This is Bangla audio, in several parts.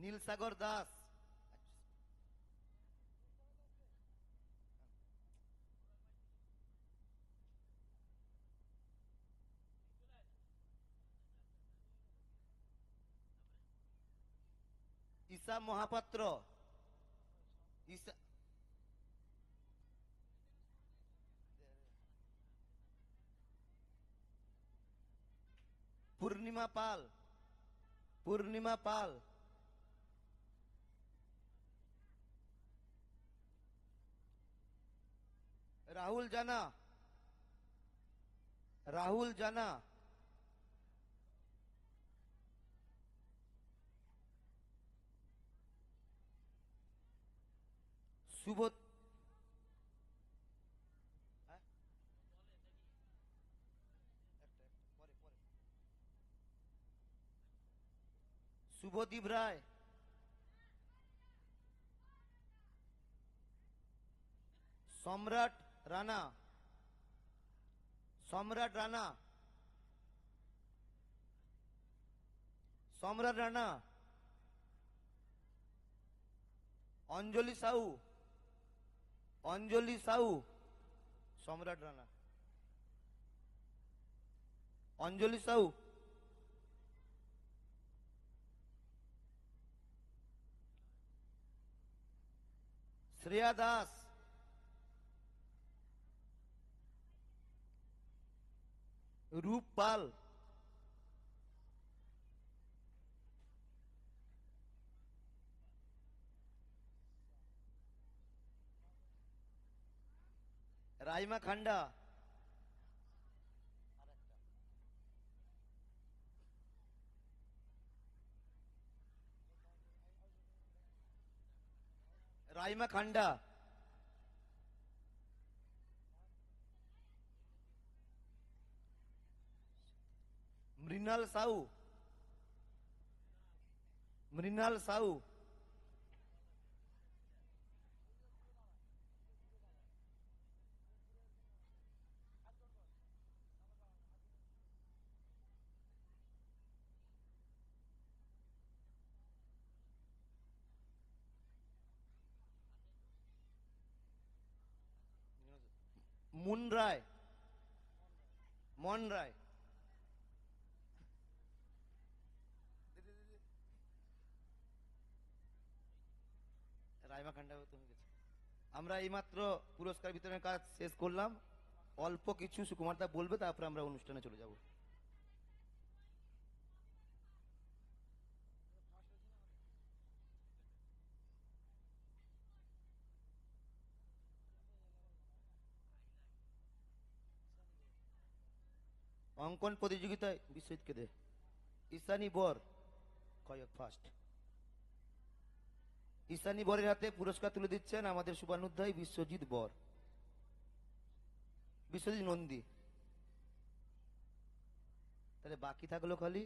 নীলসাগর দাস। ঈশা মহাপাত্র। ঈশা পূর্ণিমা পাল। পূর্ণিমা পাল। রাহুল জানা। রাহুল জানা। শুভ হ্যাঁ? শুভদীপ রায়। সম্রাট রানা সম্রাট রানা সম্রাট রানা অঞ্জলি সাউ অঞ্জলি সাউ সম্রাট রানা অঞ্জলি সাউ শ্রেয়া দাস রূপ পাল রাইমা খান্ডা রাইমা খান্ডা মৃণাল সাউ। মৃণাল সাউ। মুন রায়। মন রায়। আমরা এইমাত্র পুরস্কার বিতরণের কাজ শেষ করলাম। অল্প কিছু সুকুমার দা বলবে, তারপরে আমরা অনুষ্ঠানে চলে যাব। অঙ্কন প্রতিযোগিতায় বিশ্বজিৎকে দে। ঈশানী বর, কয়েক ফার্স্ট ঈশানী বরের হাতে পুরস্কার তুলে দিচ্ছেন আমাদের শুভানুধ্যায়ী বিশ্বজিৎ বর। বিশ্বজিৎ নন্দী। তাহলে বাকি থাকল খালি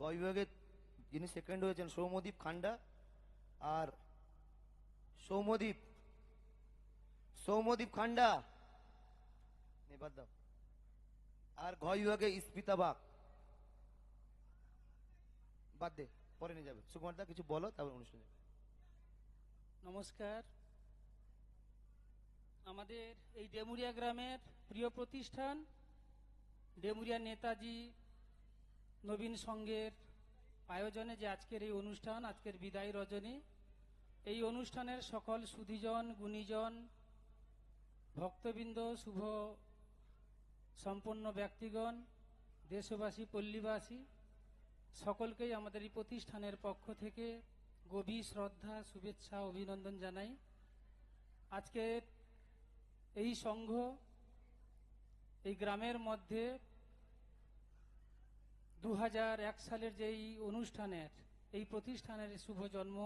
গ বিভাগে যিনি সেকেন্ড হয়েছেন সৌমদীপ খান্ডা আর সৌমদীপ সৌমদীপ খান্ডা। এবার দাও। আর ঘ বিভাগে ইস্পিতা বাগ। বাদ দে, পরে নিয়ে যাবে। সুকুমার দা কিছু বলো, তারপর অনুষ্ঠান নমস্কার। আমাদের এই ডেমুরিয়া গ্রামের প্রিয় প্রতিষ্ঠান, ডেমুরিয়া নেতাজি নবীন সংঘের আয়োজনে যে আজকের এই অনুষ্ঠান, আজকের বিদায় রজনী, এই অনুষ্ঠানের সকল সুধীজন, গুণীজন, ভক্তবৃন্দ, শুভ সম্পন্ন ব্যক্তিগণ, দেশবাসী, পল্লীবাসী সকলকেই আমাদের এই প্রতিষ্ঠানের পক্ষ থেকে গভীর শ্রদ্ধা, শুভেচ্ছা, অভিনন্দন জানাই। আজকের এই সংঘ এই গ্রামের মধ্যে দু সালের এই অনুষ্ঠানের, এই প্রতিষ্ঠানের শুভ জন্ম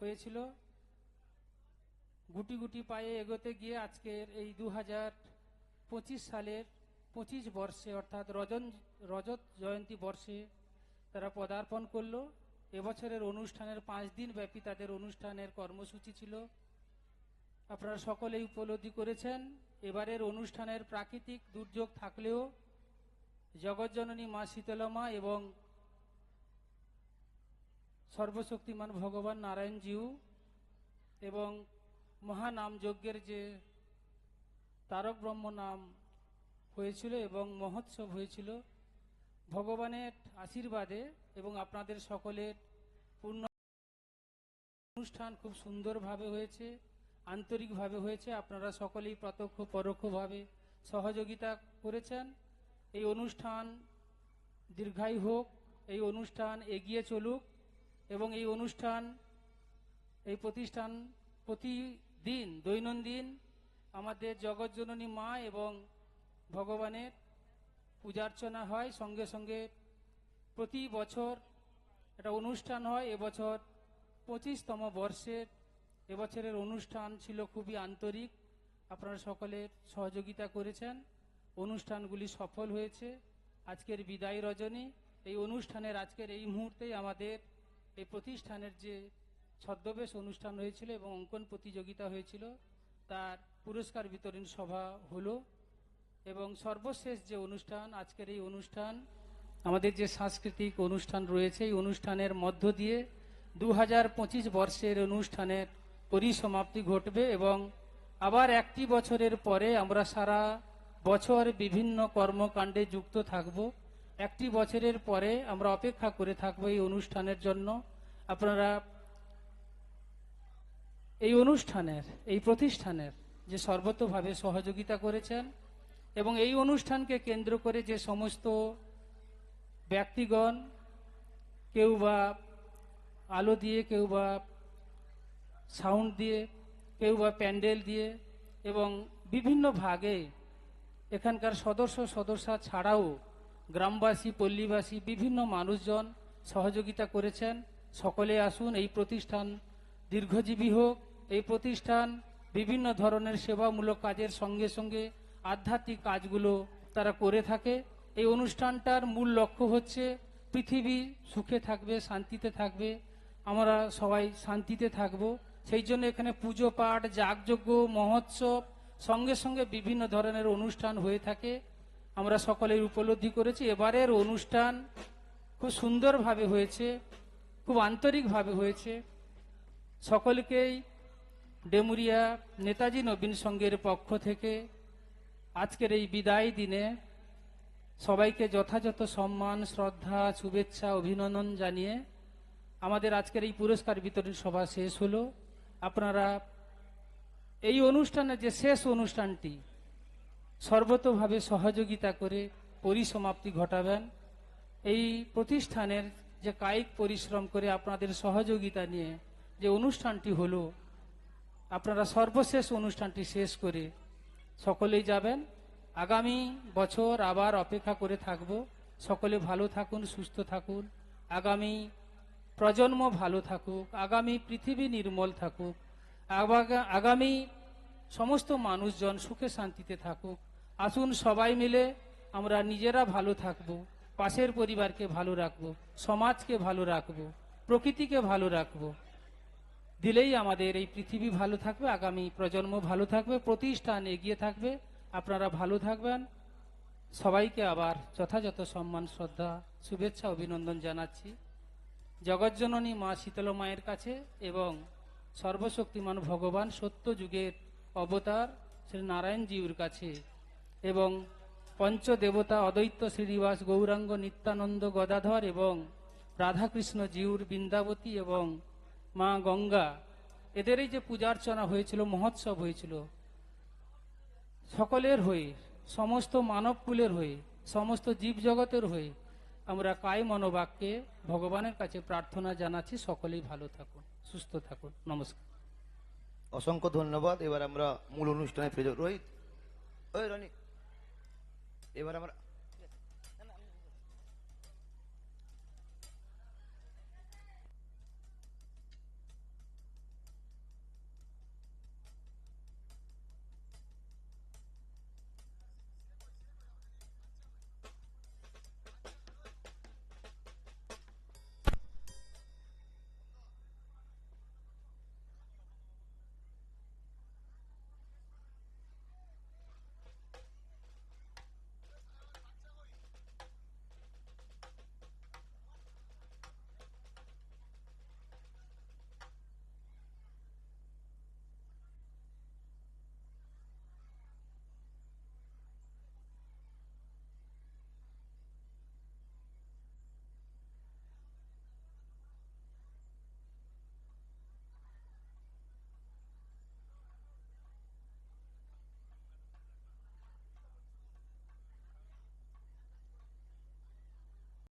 হয়েছিল। গুটি গুটি পায়ে এগোতে গিয়ে আজকের এই দু সালের পঁচিশ বর্ষে অর্থাৎ রজন, রজত জয়ন্তী বর্ষে তারা পদার্পণ করল। এবছরের অনুষ্ঠানের পাঁচ দিন ব্যাপী তাদের অনুষ্ঠানের কর্মসূচি ছিল। আপনারা সকলেই উপলব্ধি করেছেন, এবারের অনুষ্ঠানের প্রাকৃতিক দুর্যোগ থাকলেও জগৎজননী মা শীতলমা এবং সর্বশক্তিমান ভগবান নারায়ণজিউ এবং মহানাম যজ্ঞের যে তারক ব্রহ্ম নাম হয়েছিল এবং মহোৎসব হয়েছিল ভগবানের আশীর্বাদে এবং আপনাদের সকলের পূর্ণ অনুষ্ঠান খুব সুন্দরভাবে হয়েছে, আন্তরিকভাবে হয়েছে। আপনারা সকলেই প্রত্যক্ষ পরোক্ষভাবে সহযোগিতা করেছেন। এই অনুষ্ঠান দীর্ঘায়ু হোক, এই অনুষ্ঠান এগিয়ে চলুক এবং এই অনুষ্ঠান, এই প্রতিষ্ঠান প্রতিদিন, দৈনন্দিন আমাদের জগৎজননী মা এবং ভগবানের পূজার্চনা হয়, সঙ্গে সঙ্গে প্রতি বছর একটা অনুষ্ঠান হয়। এবছর পঁচিশতম বর্ষের এবছরের অনুষ্ঠান ছিল খুবই আন্তরিক। আপনারা সকলে সহযোগিতা করেছেন। অনুষ্ঠানগুলি সফল হয়েছে। আজকের বিদায় রজনী। এই অনুষ্ঠানের আজকের এই মুহূর্তেই আমাদের এই প্রতিষ্ঠানের যে ছদ্মবেশ অনুষ্ঠান হয়েছিল এবং অঙ্কন প্রতিযোগিতা হয়েছিল, তার পুরস্কার বিতরণ সভা হলো। এবং সর্বশেষ যে অনুষ্ঠান, আজকের এই অনুষ্ঠান, আমাদের যে সাংস্কৃতিক অনুষ্ঠান রয়েছে, এই অনুষ্ঠানের মধ্য দিয়ে দু হাজার পঁচিশ বর্ষের অনুষ্ঠানের পরিসমাপ্তি ঘটবে এবং আবার একটি বছরের পরে আমরা সারা বছর বিভিন্ন কর্মকাণ্ডে যুক্ত থাকব। একটি বছরের পরে আমরা অপেক্ষা করে থাকব এই অনুষ্ঠানের জন্য। আপনারা এই অনুষ্ঠানের, এই প্রতিষ্ঠানের যে সর্বতভাবে সহযোগিতা করেছেন এবং এই অনুষ্ঠানকে কেন্দ্র করে যে সমস্ত ব্যক্তিগণ কেউ বা আলো দিয়ে, কেউ বা সাউন্ড দিয়ে, কেউ বা প্যান্ডেল দিয়ে এবং বিভিন্ন ভাগে এখানকার সদস্য সদস্যা ছাড়াও গ্রামবাসী, পল্লীবাসী, বিভিন্ন মানুষজন সহযোগিতা করেছেন। সকলে আসুন, এই প্রতিষ্ঠান দীর্ঘজীবী হোক। এই প্রতিষ্ঠান বিভিন্ন ধরনের সেবামূলক কাজের সঙ্গে সঙ্গে আধ্যাত্মিক কাজগুলো তারা করে থাকে। এই অনুষ্ঠানটার মূল লক্ষ্য হচ্ছে পৃথিবী সুখে থাকবে, শান্তিতে থাকবে, আমরা সবাই শান্তিতে থাকব। সেই জন্য এখানে পুজো পাঠ, যাগযজ্ঞ, মহোৎসব সঙ্গে সঙ্গে বিভিন্ন ধরনের অনুষ্ঠান হয়ে থাকে। আমরা সকলেই উপলব্ধি করেছি। এবারের অনুষ্ঠান খুব সুন্দরভাবে হয়েছে, খুব আন্তরিকভাবে হয়েছে। সকলকেই ডেমুরিয়া নেতাজি নবীন সংঘের পক্ষ থেকে আজকের এই বিদায় দিনে সবাইকে যথাযথ সম্মান, শ্রদ্ধা, শুভেচ্ছা, অভিনন্দন জানিয়ে আমাদের আজকের এই পুরস্কার বিতরণ সভা শেষ হলো। আপনারা এই অনুষ্ঠানের যে শেষ অনুষ্ঠানটি সর্বতভাবে সহযোগিতা করে পরিসমাপ্তি ঘটাবেন। এই প্রতিষ্ঠানের যে কায়িক পরিশ্রম করে আপনাদের সহযোগিতা নিয়ে যে অনুষ্ঠানটি হলো, আপনারা সর্বশেষ অনুষ্ঠানটি শেষ করে সকলেই যাবেন। আগামী বছর আবার অপেক্ষা করে থাকব। সকলে ভালো থাকুন, সুস্থ থাকুন। আগামী প্রজন্ম ভালো থাকুক। আগামী পৃথিবী নির্মল থাকুক। আগামী সমস্ত মানুষজন সুখে শান্তিতে থাকুক। আসুন সবাই মিলে আমরা নিজেরা ভালো থাকব। পাশের পরিবারকে ভালো রাখব। সমাজকে ভালো রাখব। প্রকৃতিকে ভালো রাখব। দিলেই আমাদের এই পৃথিবী ভালো থাকবে, আগামী প্রজন্ম ভালো থাকবে, প্রতিষ্ঠান এগিয়ে থাকবে। আপনারা ভালো থাকবেন। সবাইকে আবার যথাযথ সম্মান, শ্রদ্ধা, শুভেচ্ছা, অভিনন্দন জানাচ্ছি। জগজ্জননী মা শীতল মায়ের কাছে এবং সর্বশক্তিমান ভগবান সত্য যুগের অবতার শ্রী নারায়ণজিউর কাছে এবং পঞ্চদেবতা অদ্বৈত শ্রীনিবাস গৌরাঙ্গ নিত্যানন্দ গদাধর এবং রাধাকৃষ্ণ জিউর বৃন্দাবতী এবং মা গঙ্গা এদের এই যে পূজার্চনা হয়েছিল, মহোৎসব হয়েছিল, সকলের হয়ে, সমস্ত মানবকুলের হয়ে, সমস্ত জীবজগতের হয়ে, আমরা কায় মনোবাক্যে ভগবানের কাছে প্রার্থনা জানাচ্ছি, সকলেই ভালো থাকুন, সুস্থ থাকুন, নমস্কার অসংখ্য ধন্যবাদ এবার আমরা মূল অনুষ্ঠানে ফিরে। রোহিত, ওই রনি, এবার আমরা